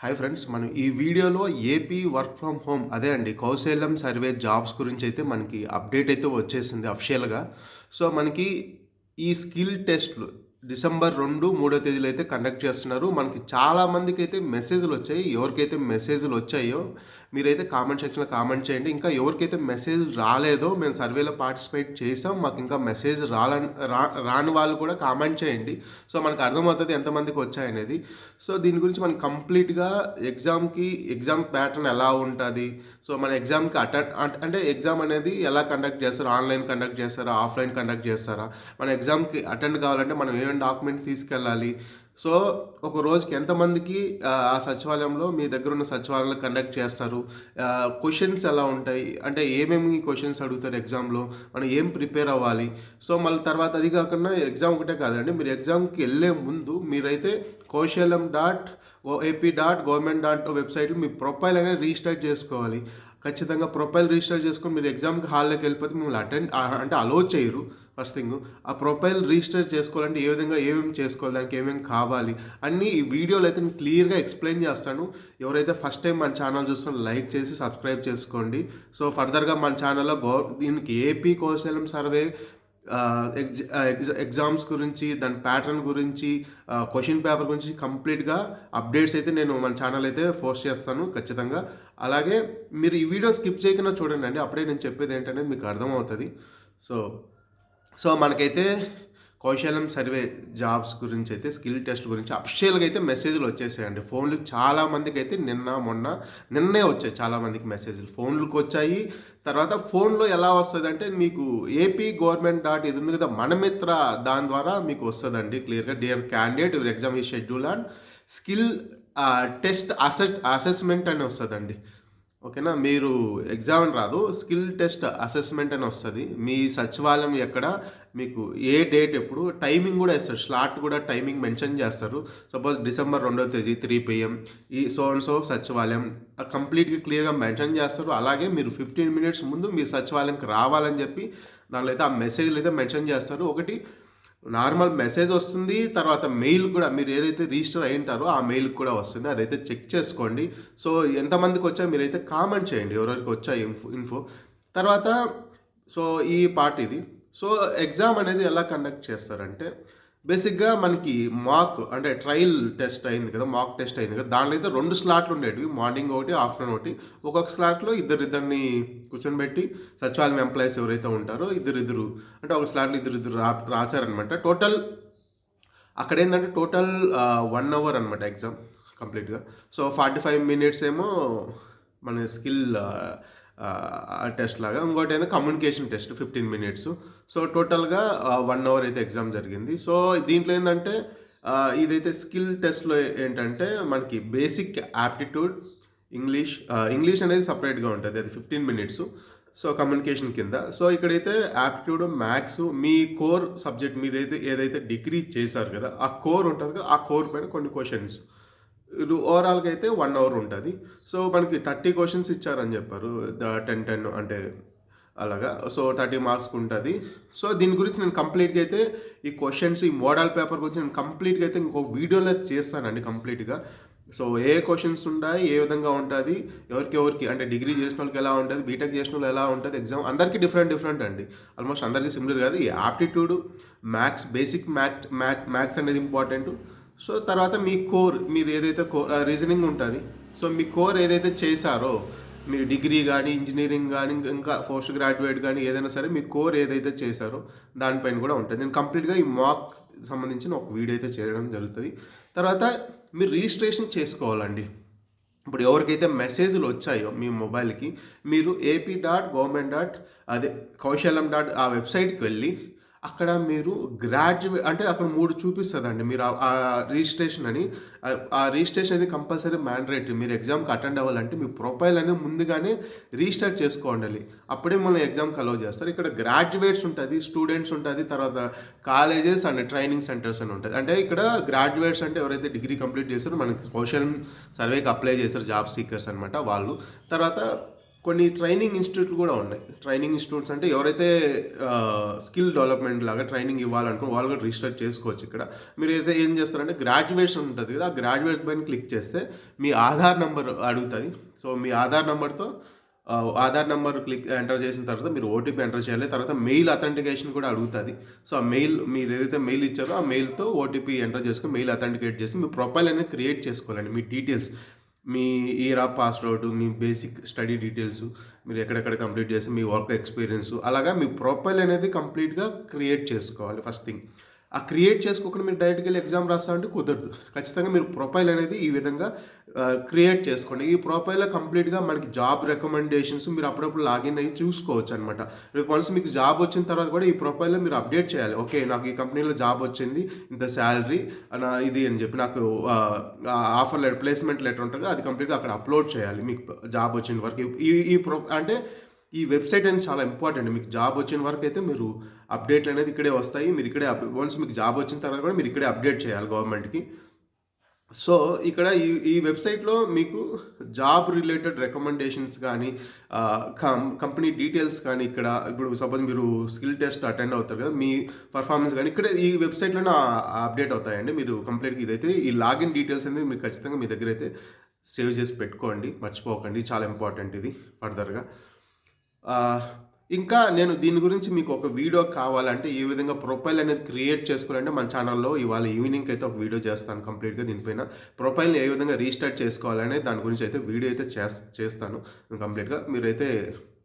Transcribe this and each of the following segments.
Hi friends మనం ఈ వీడియోలో ఏపీ వర్క్ ఫ్రమ్ హోమ్ అదే అండి కౌశల్యం సర్వే జాబ్స్ గురించి అయితే మనకి అప్డేట్ అయితే వచ్చేసింది అఫిషియల్గా. సో మనకి ఈ స్కిల్ టెస్ట్లు డిసెంబర్ రెండు మూడో తేదీలో అయితే కండక్ట్ చేస్తున్నారు. మనకి చాలా మందికి అయితే మెసేజ్లు వచ్చాయి. ఎవరికైతే మెసేజ్లు వచ్చాయో మీరైతే కామెంట్ సెక్షన్లో కామెంట్ చేయండి. ఇంకా ఎవరికైతే మెసేజ్ రాలేదో మేము సర్వేలో పార్టిసిపేట్ చేసాం. మాకు ఇంకా మెసేజ్ రాలని రా రాని వాళ్ళు కూడా కామెంట్ చేయండి. సో మనకు అర్థమవుతుంది ఎంతమందికి వచ్చాయనేది. సో దీని గురించి మనం కంప్లీట్గా ఎగ్జామ్కి ఎగ్జామ్ ప్యాటర్న్ ఎలా ఉంటుంది? సో మన ఎగ్జామ్కి అటెండ్ అంటే ఎగ్జామ్ అనేది ఎలా కండక్ట్ చేస్తారు? ఆన్లైన్ కండక్ట్ చేస్తారా? ఆఫ్లైన్ కండక్ట్ చేస్తారా? మన ఎగ్జామ్కి అటెండ్ కావాలంటే మనం ఏమేమి డాక్యుమెంట్ తీసుకెళ్ళాలి? సో ఒక రోజుకి ఎంతమందికి ఆ, సచివాలయంలో మీ దగ్గర ఉన్న సచివాలయంలో కండక్ట్ చేస్తారు? క్వశ్చన్స్ ఎలా ఉంటాయి? అంటే ఏమేమి క్వశ్చన్స్ అడుగుతారు ఎగ్జామ్లో మనం ఏం ప్రిపేర్ అవ్వాలి? సో మళ్ళీ తర్వాత అది కాకుండా ఎగ్జామ్ ఒకటే కాదండి మీరు ఎగ్జామ్కి వెళ్ళే ముందు మీరైతే Kaushalam dot AP dot government dot వెబ్సైట్లో మీ ప్రొఫైల్ అనేది రిజిస్టర్ చేసుకోవాలి. ఖచ్చితంగా ప్రొఫైల్ రిజిస్టర్ చేసుకొని మీరు ఎగ్జామ్కి హాల్లోకి వెళ్ళిపోతే మిమ్మల్ని అటెండ్ అంటే అలో చేయరు. ఫస్ట్ థింగ్ ఆ ప్రొఫైల్ రిజిస్టర్ చేసుకోవాలంటే ఏ విధంగా ఏమేమి చేసుకోవాలి దానికి ఏమేమి కావాలి అన్నీ ఈ వీడియోలో అయితే నేను క్లియర్గా ఎక్స్ప్లెయిన్ చేస్తాను. ఎవరైతే ఫస్ట్ టైం మన ఛానల్ చూస్తున్నా లైక్ చేసి సబ్స్క్రైబ్ చేసుకోండి. సో ఫర్దర్గా మన ఛానల్లో గౌ దీనికి ఏపీ కౌశలం సర్వే ఎగ్జామ్స్ గురించి దాని ప్యాటర్న్ గురించి క్వశ్చన్ పేపర్ గురించి కంప్లీట్గా అప్డేట్స్ అయితే నేను మన ఛానల్ అయితే పోస్ట్ చేస్తాను ఖచ్చితంగా. అలాగే మీరు ఈ వీడియో స్కిప్ చేయకుండా చూడండి అండి. అప్పుడే నేను చెప్పేది ఏంటనేది మీకు అర్థమవుతుంది. సో సో మనకైతే కౌశలం సర్వే జాబ్స్ గురించి అయితే స్కిల్ టెస్ట్ గురించి అఫిషియల్గా అయితే మెసేజ్లు వచ్చేసాయండి. ఫోన్లు చాలామందికి అయితే నిన్న మొన్న నిన్నే వచ్చాయి చాలామందికి మెసేజ్లు. ఫోన్లకు వచ్చాయి. తర్వాత ఫోన్లో ఎలా వస్తుంది అంటే మీకు ఏపీ గవర్నమెంట్ డాట్ ఇది ఉంది కదా మనమిత్ర దాని ద్వారా మీకు వస్తుందండి క్లియర్గా. డియర్ క్యాండిడేట్ యువర్ ఎగ్జామ్ ఈ schedule and skill test assess assessment అని వస్తుందండి. ఓకేనా? మీరు ఎగ్జామ్ అని రాదు స్కిల్ టెస్ట్ అసెస్మెంట్ అని వస్తుంది. మీ సచివాలయం ఎక్కడ? మీకు ఏ డేట్ ఎప్పుడు? టైమింగ్ కూడా ఇస్తారు స్లాట్ కూడా టైమింగ్ మెన్షన్ చేస్తారు. సపోజ్ డిసెంబర్ రెండో తేదీ త్రీ పిఎం. ఈ సో అండ్ సో సచివాలయం. కంప్లీట్గా క్లియర్గా మెన్షన్ చేస్తారు. అలాగే మీరు ఫిఫ్టీన్ మినిట్స్ ముందు మీరు సచివాలయంకి రావాలని చెప్పి దానిలో అయితే ఆ మెసేజ్లు అయితే మెన్షన్ చేస్తారు. ఒకటి నార్మల్ మెసేజ్ వస్తుంది తర్వాత మెయిల్ కూడా మీరు ఏదైతే రిజిస్టర్ అయి ఉంటారో ఆ మెయిల్ కూడా వస్తుంది. అదైతే చెక్ చేసుకోండి. సో ఎంతమందికి వచ్చా మీరైతే కామెంట్ చేయండి ఎవరెవరికి వచ్చా ఇన్ఫో ఇన్ఫో. తర్వాత సో ఈ పార్ట్ ఇది. సో ఎగ్జామ్ అనేది ఎలా కండక్ట్ చేస్తారంటే బేసిక్గా మనకి మాక్ అంటే ట్రయల్ టెస్ట్ అయింది కదా మాక్ టెస్ట్ అయింది కదా దాంట్లో అయితే రెండు స్లాట్లు ఉండేవి మార్నింగ్ ఒకటి ఆఫ్టర్నూన్ ఒకటి. ఒక్కొక్క స్లాట్లో ఇద్దరు ఇద్దరిని కూర్చొని సచివాలయం ఎంప్లాయీస్ ఎవరైతే ఉంటారో ఇద్దరు ఇద్దరు అంటే ఒక స్లాట్లో ఇద్దరు ఇద్దరు రా రాశారనమాట. టోటల్ అక్కడ ఏంటంటే టోటల్ వన్ అవర్ అనమాట ఎగ్జామ్ కంప్లీట్గా. సో ఫార్టీ ఫైవ్ మినిట్స్ ఏమో మన స్కిల్ టెస్ట్ లాగా. ఇంకోటి ఏదో? Communication test fifteen minutes. So టోటల్గా వన్ అవర్ అయితే ఎగ్జామ్ జరిగింది. సో దీంట్లో ఏంటంటే ఇదైతే స్కిల్ టెస్ట్లో ఏంటంటే మనకి బేసిక్ యాప్టిట్యూడ్ ఇంగ్లీష్ ఇంగ్లీష్ అనేది సపరేట్గా ఉంటుంది. అది ఫిఫ్టీన్ మినిట్స్. సో కమ్యూనికేషన్ కింద. సో ఇక్కడైతే యాప్టిట్యూడ్ మ్యాథ్స్ మీ కోర్ సబ్జెక్ట్ మీరైతే ఏదైతే డిగ్రీ చేశారు కదా ఆ కోర్ ఉంటుంది కదా ఆ కోర్ పైన కొన్ని క్వశ్చన్స్. ఓవరాల్గా అయితే వన్ అవర్ ఉంటుంది. సో మనకి థర్టీ క్వశ్చన్స్ ఇచ్చారని చెప్పారు. టెన్ టెన్ అంటే అలాగా. సో థర్టీ మార్క్స్కి ఉంటుంది. సో దీని గురించి నేను కంప్లీట్గా అయితే ఈ క్వశ్చన్స్ ఈ మోడల్ పేపర్ గురించి నేను కంప్లీట్గా అయితే ఇంకో వీడియోలో చేస్తానండి కంప్లీట్గా సో ఏ క్వశ్చన్స్ ఉంటాయి ఏ విధంగా ఉంటుంది ఎవరికి ఎవరికి అంటే డిగ్రీ చేసిన వాళ్ళకి ఎలా ఉంటుంది బీటెక్ చేసిన వాళ్ళు ఎలా ఉంటుంది ఎగ్జామ్ అందరికీ డిఫరెంట్ డిఫరెంట్ అండి. ఆల్మోస్ట్ అందరికీ సిమిలర్ కాదు. ఈ aptitude maths basic math math maths అనేది ఇంపార్టెంట్ సో తర్వాత మీ కోర్ మీరు ఏదైతే కోర్ రీజనింగ్ ఉంటుంది సో మీ కోర్ ఏదైతే చేశారో మీరు డిగ్రీ కానీ ఇంజనీరింగ్ కానీ ఇంకా పోస్ట్ గ్రాడ్యుయేట్ కానీ ఏదైనా సరే మీ కోర్ ఏదైతే చేశారో దానిపైన కూడా ఉంటుంది. నేను కంప్లీట్గా ఈ మాక్ సంబంధించిన ఒక వీడియో అయితే చేయడం జరుగుతుంది. తర్వాత మీరు రిజిస్ట్రేషన్ చేసుకోవాలండి. ఇప్పుడు ఎవరికైతే మెసేజ్లు వచ్చాయో మీ మొబైల్కి మీరు ఏపీ డాట్ గవర్నమెంట్ డాట్ అదే కౌశలం డాట్ ఆ వెబ్సైట్కి వెళ్ళి అక్కడ మీరు గ్రాడ్యుయేట్ అంటే అక్కడ మూడు చూపిస్తుందండి. మీరు ఆ- రిజిస్ట్రేషన్ అని ఆ- రిజిస్ట్రేషన్ అనేది కంపల్సరీ మ్యాండరేటరీ మీరు ఎగ్జామ్కి అటెండ్ అవ్వాలంటే మీ ప్రొఫైల్ అనేది ముందుగానే రిజిస్టర్ చేసుకోండి అప్పుడే మనం ఎగ్జామ్కి అలౌ చేస్తారు. ఇక్కడ గ్రాడ్యుయేట్స్ ఉంటుంది స్టూడెంట్స్ ఉంటుంది తర్వాత కాలేజెస్ అండ్ ట్రైనింగ్ సెంటర్స్ అని ఉంటుంది. అంటే ఇక్కడ గ్రాడ్యుయేట్స్ అంటే ఎవరైతే డిగ్రీ కంప్లీట్ చేస్తారో మనకి సోషల్ సర్వేకి అప్లై చేశారు జాబ్ సీకర్స్ అనమాట వాళ్ళు. తర్వాత కొన్ని ట్రైనింగ్ ఇన్స్టిట్యూట్లు కూడా ఉన్నాయి. ట్రైనింగ్ ఇన్స్టిట్యూట్స్ అంటే ఎవరైతే స్కిల్ డెవలప్మెంట్ లాగా ట్రైనింగ్ ఇవ్వాలనుకో వాళ్ళు కూడా రిజిస్టర్ చేసుకోవచ్చు ఇక్కడ. మీరు అయితే ఏం చేస్తారంటే గ్రాడ్యుయేషన్ ఉంటుంది కదా ఆ గ్రాడ్యుయేట్ పైన క్లిక్ చేస్తే మీ ఆధార్ నెంబర్ అడుగుతుంది. సో మీ ఆధార్ నెంబర్తో ఆధార్ నెంబర్ క్లిక్ ఎంటర్ చేసిన తర్వాత మీరు ఓటీపీ ఎంటర్ చేయాలి. తర్వాత మెయిల్ అథెంటికేషన్ కూడా అడుగుతుంది. సో ఆ మెయిల్ మీరు ఏదైతే మెయిల్ ఇచ్చారో ఆ మెయిల్తో ఓటీపీ ఎంటర్ చేసుకుని మెయిల్ అథెంటికేట్ చేసి మీ ప్రొఫైల్ అనేది క్రియేట్ చేసుకోవాలండి మీ డీటెయిల్స్ మీ ఇయర్ ఆఫ్ పాస్వర్డ్ మీ బేసిక్ స్టడీ డీటెయిల్స్ మీరు ఎక్కడెక్కడ కంప్లీట్ చేసి మీ వర్క్ ఎక్స్పీరియన్స్ అలాగా మీ ప్రొఫైల్ అనేది కంప్లీట్గా క్రియేట్ చేసుకోవాలి ఫస్ట్ థింగ్ ఆ క్రియేట్ చేసుకోకుండా మీరు డైరెక్ట్గా వెళ్ళి ఎగ్జామ్ రాస్తా అంటే కుదరదు. ఖచ్చితంగా మీరు ప్రొఫైల్ అనేది ఈ విధంగా క్రియేట్ చేసుకోండి. ఈ ప్రొఫైల్లో కంప్లీట్గా మనకి జాబ్ రికమెండేషన్స్ మీరు అప్పుడప్పుడు లాగిన్ అయ్యి చూసుకోవచ్చు అనమాట రేపు వన్స్ మీకు జాబ్ వచ్చిన తర్వాత కూడా ఈ ప్రొఫైల్లో మీరు అప్డేట్ చేయాలి. ఓకే నాకు ఈ కంపెనీలో జాబ్ వచ్చింది ఇంత శాలరీ నా ఇది అని చెప్పి నాకు ఆఫర్ లెటర్ ప్లేస్మెంట్ లెటర్ ఉంటుంది అది కంప్లీట్గా అక్కడ అప్లోడ్ చేయాలి. మీకు జాబ్ వచ్చిన వరకు. ఈ ఈ ప్రొ అంటే ఈ వెబ్సైట్ అనేది చాలా ఇంపార్టెంట్. మీకు జాబ్ వచ్చిన వరకు అయితే మీరు అప్డేట్లు అనేది ఇక్కడే వస్తాయి. మీరు ఇక్కడే వన్స్ మీకు జాబ్ వచ్చిన తర్వాత కూడా మీరు ఇక్కడే అప్డేట్ చేయాలి గవర్నమెంట్కి. సో ఇక్కడ ఈ ఈ వెబ్సైట్లో మీకు జాబ్ రిలేటెడ్ రికమెండేషన్స్ కానీ కంపెనీ డీటెయిల్స్ కానీ ఇక్కడ ఇప్పుడు సపోజ్ మీరు స్కిల్ టెస్ట్ అటెండ్ అవుతారు కదా మీ పర్ఫార్మెన్స్ కానీ ఇక్కడ ఈ వెబ్సైట్లోనే అప్డేట్ అవుతాయండి. మీరు కంప్లీట్గా ఇదైతే ఈ లాగిన్ డీటెయిల్స్ అనేది మీరు ఖచ్చితంగా మీ దగ్గర అయితే సేవ్ చేసి పెట్టుకోండి. మర్చిపోకండి. చాలా ఇంపార్టెంట్ ఇది ఫర్దర్గా. ఇంకా నేను దీని గురించి మీకు ఒక వీడియో కావాలంటే ఏ విధంగా ప్రొఫైల్ అనేది క్రియేట్ చేసుకోవాలంటే మన ఛానల్లో ఇవాళ ఈవినింగ్ అయితే ఒక వీడియో చేస్తాను కంప్లీట్గా దీనిపైన. ప్రొఫైల్ని ఏ విధంగా రీస్టార్ట్ చేసుకోవాలనే దాని గురించి అయితే వీడియో అయితే చేస్తాను. కంప్లీట్గా మీరైతే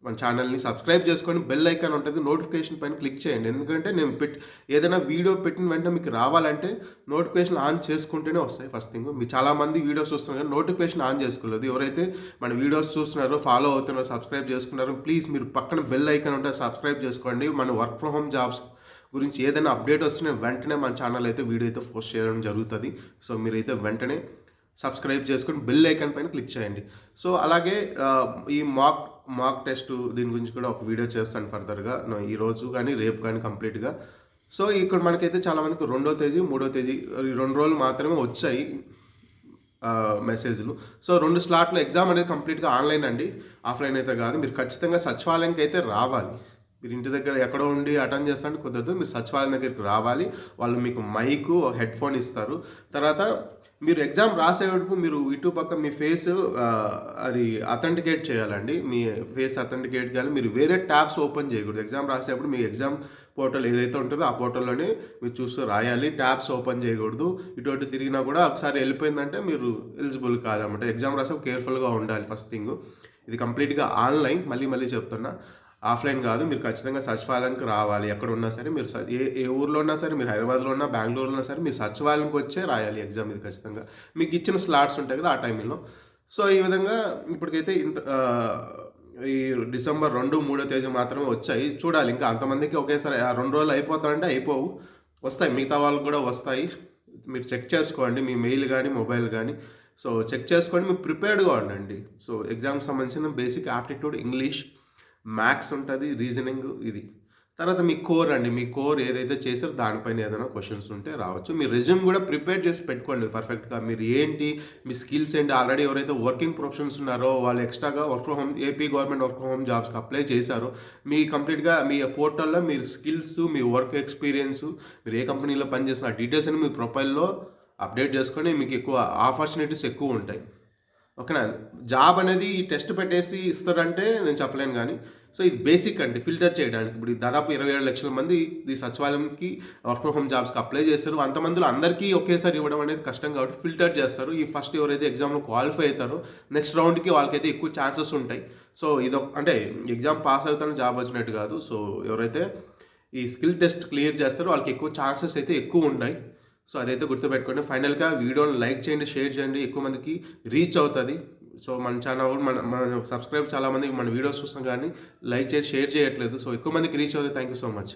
మన ఛానల్ని సబ్స్క్రైబ్ చేసుకొని బెల్ ఐకాన్ ఉంటుంది నోటిఫికేషన్ పైన క్లిక్ చేయండి. ఎందుకంటే నేను పెట్టి ఏదైనా వీడియో పెట్టిన వెంటనే మీకు రావాలంటే నోటిఫికేషన్ ఆన్ చేసుకుంటేనే వస్తాయి ఫస్ట్ థింగ్ మీరు చాలామంది వీడియోస్ చూస్తున్నారు కానీ నోటిఫికేషన్ ఆన్ చేసుకోలేదు. ఎవరైతే మన వీడియోస్ చూస్తున్నారో ఫాలో అవుతున్నారో సబ్స్క్రైబ్ చేసుకున్నారో ప్లీజ్ మీరు పక్కన బెల్ ఐకాన్ ఉంటే సబ్స్క్రైబ్ చేసుకోండి. మన వర్క్ ఫ్రమ్ హోమ్ జాబ్స్ గురించి ఏదైనా అప్డేట్ వస్తే వెంటనే మన ఛానల్ అయితే వీడియో అయితే పోస్ట్ చేయడం జరుగుతుంది. సో మీరైతే వెంటనే సబ్స్క్రైబ్ చేసుకొని బెల్ ఐకాన్ పైన క్లిక్ చేయండి. సో అలాగే ఈ మాక్ మాక్ టెస్ట్ దీని గురించి కూడా ఒక వీడియో చేస్తాను ఫర్దర్గా ఈరోజు కానీ రేపు కానీ కంప్లీట్గా సో ఇక్కడ మనకైతే చాలామందికి రెండో తేదీ మూడో తేదీ రెండు రోజులు మాత్రమే వచ్చాయి మెసేజ్లు సో రెండు స్లాట్లు ఎగ్జామ్ అనేది కంప్లీట్గా ఆన్లైన్ అండి. ఆఫ్లైన్ అయితే కాదు. మీరు ఖచ్చితంగా సచివాలయంకి అయితే రావాలి. మీరు ఇంటి దగ్గర ఎక్కడో ఉండి అటెండ్ చేస్తాను కుదరదు. మీరు సచివాలయం దగ్గరికి రావాలి. వాళ్ళు మీకు మైకు హెడ్ ఫోన్ ఇస్తారు. తర్వాత మీరు ఎగ్జామ్ రాసేటప్పుడు మీరు ఇటు పక్క మీ ఫేస్ అది అథెంటికేట్ చేయాలండి. మీ ఫేస్ అథెంటికేట్ చేయాలి. మీరు వేరే ట్యాబ్స్ ఓపెన్ చేయకూడదు. ఎగ్జామ్ రాసేటప్పుడు మీ ఎగ్జామ్ పోర్టల్ ఏదైతే ఉంటుందో ఆ పోర్టల్లోనే మీరు చూస్తూ రాయాలి. ట్యాబ్స్ ఓపెన్ చేయకూడదు. ఇటువంటి తిరిగినా కూడా ఒకసారి వెళ్ళిపోయిందంటే మీరు ఎలిజిబుల్ కాదనమాట. ఎగ్జామ్ రాసే కేర్ఫుల్గా ఉండాలి ఫస్ట్ థింగ్ ఇది కంప్లీట్గా ఆన్లైన్ మళ్ళీ మళ్ళీ చెప్తున్నా. ఆఫ్లైన్ కాదు మీరు ఖచ్చితంగా సచివాలయంకి రావాలి. ఎక్కడ ఉన్నా సరే మీరు ఏ ఏ ఊర్లో ఉన్నా సరే మీరు హైదరాబాద్లో ఉన్నా బెంగళూరులో ఉన్నా సరే మీరు సచివాలయంకి వచ్చే రాయాలి ఎగ్జామ్ ఇది ఖచ్చితంగా. మీకు ఇచ్చిన స్లాట్స్ ఉంటాయి కదా ఆ టైంలో సో ఈ విధంగా ఇప్పటికైతే ఇంత ఈ డిసెంబర్ రెండు మూడో తేదీ మాత్రమే వచ్చాయి. చూడాలి ఇంకా అంతమందికి ఒకేసారి రెండు రోజులు అయిపోతారంటే అయిపోవు. వస్తాయి మిగతా వాళ్ళకి కూడా వస్తాయి. మీరు చెక్ చేసుకోండి మీ మెయిల్ కానీ మొబైల్ కానీ. సో చెక్ చేసుకోండి మీరు ప్రిపేర్డ్గా ఉండండి. సో ఎగ్జామ్కి సంబంధించిన బేసిక్ ఆప్టిట్యూడ్ ఇంగ్లీష్. మ్యాథ్స్ ఉంటుంది రీజనింగ్ ఇది. తర్వాత మీ కోర్ అండి మీ కోర్ ఏదైతే చేసారో దానిపైన ఏదైనా క్వశ్చన్స్ ఉంటే రావచ్చు. మీ రెజ్యూమ్ కూడా ప్రిపేర్ చేసి పెట్టుకోండి పర్ఫెక్ట్గా మీరు ఏంటి మీ స్కిల్స్ ఏంటి ఆల్రెడీ ఎవరైతే వర్కింగ్ ప్రొఫెషన్స్ ఉన్నారో వాళ్ళు ఎక్స్ట్రాగా work from home AP government work from home జాబ్స్కి అప్లై చేశారో మీ కంప్లీట్గా మీ పోర్టల్లో మీరు స్కిల్స్ మీ వర్క్ ఎక్స్పీరియన్స్ మీరు ఏ కంపెనీలో పనిచేసిన డీటెయిల్స్ అని మీ ప్రొఫైల్లో అప్డేట్ చేసుకొని మీకు ఎక్కువ ఆపర్చునిటీస్ ఎక్కువ ఉంటాయి. ఓకేనా? జాబ్ అనేది టెస్ట్ పెట్టేసి ఇస్తారంటే నేను చెప్పలేను కానీ సో ఇది బేసిక్ అండి ఫిల్టర్ చేయడానికి. ఇప్పుడు దాదాపు ఇరవై ఏడు లక్షల మంది ఈ సచివాలయంకి వర్క్ ఫ్రమ్ హోమ్ జాబ్స్కి అప్లై చేస్తారు అంతమందిలో అందరికీ ఒకేసారి ఇవ్వడం అనేది కష్టం కాబట్టి ఫిల్టర్ చేస్తారు. ఈ ఫస్ట్ ఎవరైతే ఎగ్జామ్లో క్వాలిఫై అవుతారో నెక్స్ట్ రౌండ్కి వాళ్ళకైతే ఎక్కువ ఛాన్సెస్ ఉంటాయి. సో ఇది అంటే ఎగ్జామ్ పాస్ అవుతాను జాబ్ వచ్చినట్టు కాదు. సో ఎవరైతే ఈ స్కిల్ టెస్ట్ క్లియర్ చేస్తారో వాళ్ళకి ఎక్కువ ఛాన్సెస్ అయితే ఎక్కువ ఉన్నాయి సో అదైతే గుర్తుపెట్టుకోండి. ఫైనల్గా వీడియోని లైక్ చేయండి షేర్ చేయండి. ఎక్కువ మందికి రీచ్ అవుతుంది. సో మన ఛానల్ మన మన సబ్స్క్రైబ్ చాలామంది మన వీడియోస్ చూస్తాం కానీ లైక్ చేసి షేర్ చేయట్లేదు. సో ఎక్కువ మందికి రీచ్ అవుతుంది. Thank you so much.